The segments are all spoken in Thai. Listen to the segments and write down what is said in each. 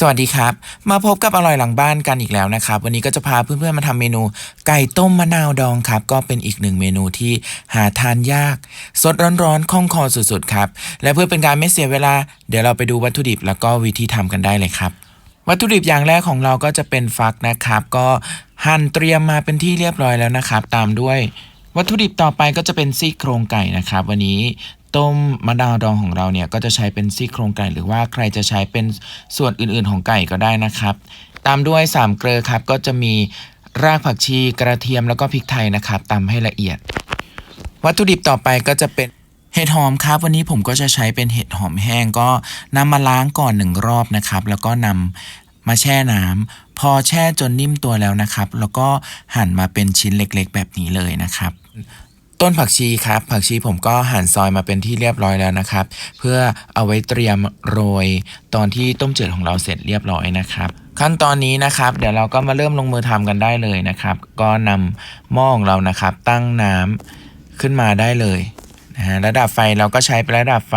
สวัสดีครับ มาพบกับอร่อยหลังบ้านกันอีกแล้วนะครับ วันนี้ก็จะพาเพื่อนๆมาทำเมนูไก่ต้มมะนาวดองครับ ก็เป็นอีกหนึ่งเมนูที่หาทานยาก สดร้อนๆคล่องคอสุดๆครับ และเพื่อเป็นการไม่เสียเวลา เดี๋ยวเราไปดูวัตถุดิบแล้วก็วิธีทำกันได้เลยครับ วัตถุดิบอย่างแรกของเราก็จะเป็นฟักนะครับ ก็หั่นเตรียมมาเป็นที่เรียบร้อยแล้วนะครับ ตามด้วยวัตถุดิบต่อไปก็จะเป็นซี่โครงไก่นะครับ วันนี้ ต้มมะนาวดองของเราเนี่ยก็จะใช้เป็นซี่โครงไก่ หรือว่าใครจะใช้เป็นส่วนอื่นๆของไก่ก็ได้นะครับ ตามด้วยสามเกลือครับก็จะมีรากผักชีกระเทียมแล้วก็พริกไทยนะครับตำให้ละเอียด วัตถุดิบต่อไปก็จะเป็นเห็ดหอมครับวันนี้ผมก็จะใช้เป็นเห็ดหอมแห้งก็นำมาล้างก่อนหนึ่งรอบนะครับ แล้วก็นำมาแช่น้ำพอแช่จนนิ่มตัวแล้วนะครับ แล้วก็หั่นมาเป็นชิ้นเล็กๆ แบบนี้เลยนะครับ ต้นผักชีครับผักชีผมก็หั่นซอยมาเป็นที่เรียบร้อยแล้วนะครับ เพื่อเอาไว้เตรียมโรย ตอนที่ต้มจืดของเราเสร็จเรียบร้อยนะครับขั้นตอนนี้นะครับ เดี๋ยวเราก็มาเริ่มลงมือทำกันได้เลยนะครับ ก็นำหม้อของเรานะครับ ตั้งน้ำขึ้นมาได้เลยนะฮะระดับไฟเราก็ใช้เป็นระดับไฟ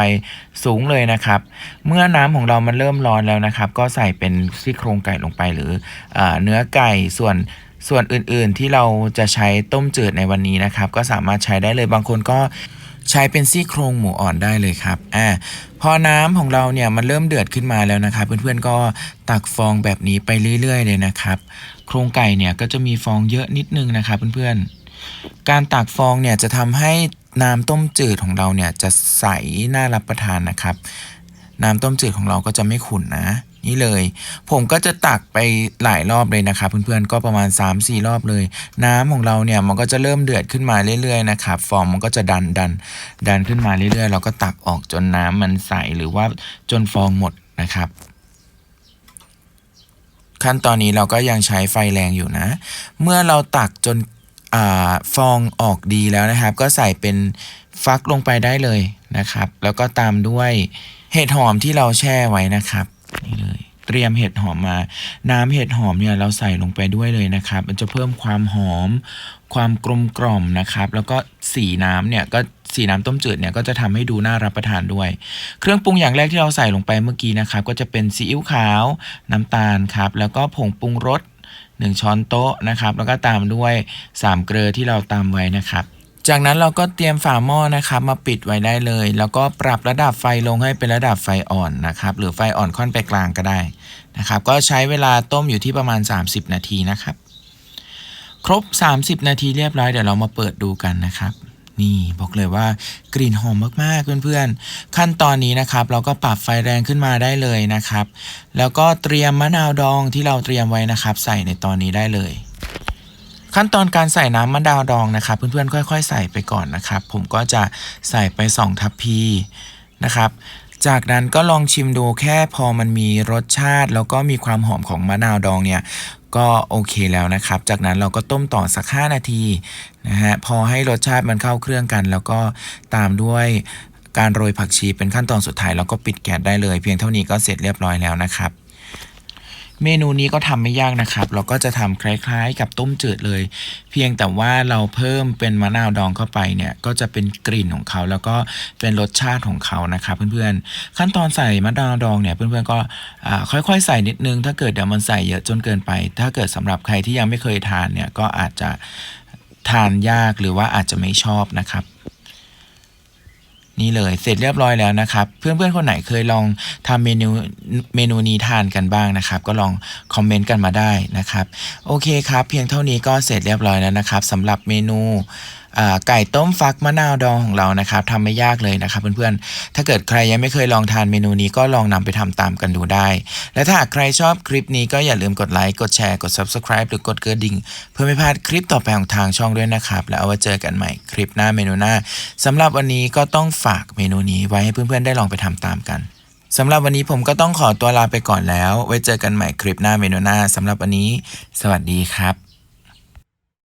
สูงเลยนะครับ เมื่อน้ำของเรามันเริ่มร้อนแล้วนะครับ ก็ใส่เป็นซี่โครงไก่ลงไปหรืออเนื้อไก่ส่วน ส่วนอื่นๆที่เราจะใช้ต้มจืดในวันนี้นะครับ ก็สามารถใช้ได้เลยบางคนก็ใช้เป็นซี่โครงหมูอ่อนได้เลยครับอ่าพอน้ำของเราเนี่ยมันเริ่มเดือดขึ้นมาแล้วนะครับ เพื่อนๆก็ตักฟองแบบนี้ไปเรื่อย ๆ เลยนะครับ โครงไก่เนี่ยก็จะมีฟองเยอะนิดนึงนะครับเพื่อนๆ การตักฟองเนี่ยจะทำให้น้ำต้มจืดของเราเนี่ยจะใสน่ารับประทานนะครับ น้ำต้มจืดของเราก็จะไม่ขุ่นนะ นี่เลย ผมก็จะตักไปหลายรอบเลยนะครับเพื่อนๆก็ประมาณ 3-4 รอบเลย น้ำของเราเนี่ยมันก็จะเริ่มเดือดขึ้นมาเรื่อยๆนะครับฟองมันก็จะดันดันดันขึ้นมาเรื่อยๆ เราก็ตักออกจนน้ำมันใสหรือว่าจนฟองหมดนะครับ ขั้นตอนนี้เราก็ยังใช้ไฟแรงอยู่นะ เมื่อเราตักจนอฟองออกดีแล้วนะครับ ก็ใส่เป็นฟักลงไปได้เลยนะครับ แล้วก็ตามด้วยเห็ดหอมที่เราแช่ไว้นะครับ นี่เลยเตรียมเห็ดหอมมา น้ำเห็ดหอมเนี่ยเราใส่ลงไปด้วยเลยนะครับ มันจะเพิ่มความหอม ความกลมกล่อมนะครับ แล้วก็สีน้ำเนี่ยก็สีน้ำต้มจืดเนี่ยก็จะทำให้ดูน่ารับประทานด้วย เครื่องปรุงอย่างแรกที่เราใส่ลงไปเมื่อกี้นะครับ ก็จะเป็นซีอิ๊วขาว น้ำตาลครับ แล้วก็ผงปรุงรส1ช้อนโต๊ะนะครับ แล้วก็ตามด้วย 3 เกลือที่เราตามไว้นะครับ จากนั้นเราก็เตรียมฝาหม้อนะครับมาปิดไว้ได้เลย แล้วก็ปรับระดับไฟลงให้เป็นระดับไฟอ่อนนะครับ หรือไฟอ่อนค่อนไปกลางก็ได้นะครับ ก็ใช้เวลาต้มอยู่ที่ประมาณ 30 นาทีนะครับ ครบ 30 นาทีเรียบร้อยเดี๋ยวเรามาเปิดดูกันนะครับนี่บอกเลยว่ากลิ่นหอมมากๆเพื่อนๆ ขั้นตอนนี้นะครับ เราก็ปรับไฟแรงขึ้นมาได้เลยนะครับ แล้วก็เตรียมมะนาวดองที่เราเตรียมไว้นะครับ ใส่ในตอนนี้ได้เลย ขั้นตอนการใส่น้ำมะนาวดองนะครับ เพื่อนๆค่อย ๆ ใส่ไปก่อนนะครับ ผมก็จะใส่ไป 2 ทัพพีนะครับ จากนั้นก็ลองชิมดูแค่พอมันมีรสชาติ แล้วก็มีความหอมของมะนาวดองเนี่ยก็โอเคแล้วนะครับ จากนั้นเราก็ต้มต่อสัก 5 นาทีนะฮะพอให้รสชาติมันเข้าเครื่องกัน แล้วก็ตามด้วยการโรยผักชีเป็นขั้นตอนสุดท้ายแล้วก็ปิดแก๊สได้เลย เพียงเท่านี้ก็เสร็จเรียบร้อยแล้วนะครับ เมนูนี้ก็ทำไม่ยากนะครับ เราก็จะทำคล้ายๆ กับต้มจืดเลย เพียงแต่ว่าเราเพิ่มเป็นมะนาวดองเข้าไปเนี่ยก็จะเป็นกลิ่นของเขาแล้วก็เป็นรสชาติของเขานะครับเพื่อนๆ ขั้นตอนใส่มะนาวดองเนี่ยเพื่อนๆก็ค่อยๆ ใส่นิดนึง ถ้าเกิดเดี๋ยวมันใส่เยอะจนเกินไป ถ้าเกิดสำหรับใครที่ยังไม่เคยทานเนี่ยก็อาจจะทานยากหรือว่าอาจจะไม่ชอบนะครับ นี่เลยเสร็จเรียบร้อยแล้วนะครับ เพื่อนๆคนไหนเคยลองทำเมนูเมนูนี้ทานกันบ้างนะครับ ก็ลองคอมเมนต์กันมาได้นะครับ โอเคครับ เพียงเท่านี้ก็เสร็จเรียบร้อยแล้วนะครับสำหรับเมนู ไก่ต้มฟักมะนาวดองของเรานะครับทำไม่ยากเลยนะครับเพื่อนๆ ถ้าเกิดใครยังไม่เคยลองทานเมนูนี้ก็ลองนำไปทำตามกันดูได้ และถ้าใครชอบคลิปนี้ก็อย่าลืมกดไลค์ กดแชร์ กด subscribe หรือกดกระดิ่ง เพื่อไม่พลาดคลิปต่อไปของทางช่องด้วยนะครับ แล้วเอาไว้เจอกันใหม่คลิปหน้าเมนูหน้าสำหรับวันนี้ก็ต้องฝากเมนูนี้ไว้ให้เพื่อนๆ ได้ลองไปทำตามกันสำหรับวันนี้ผมก็ต้องขอตัวลาไปก่อนแล้ว ไว้เจอกันใหม่คลิปหน้าเมนูหน้าสำหรับวันนี้ สวัสดีครับ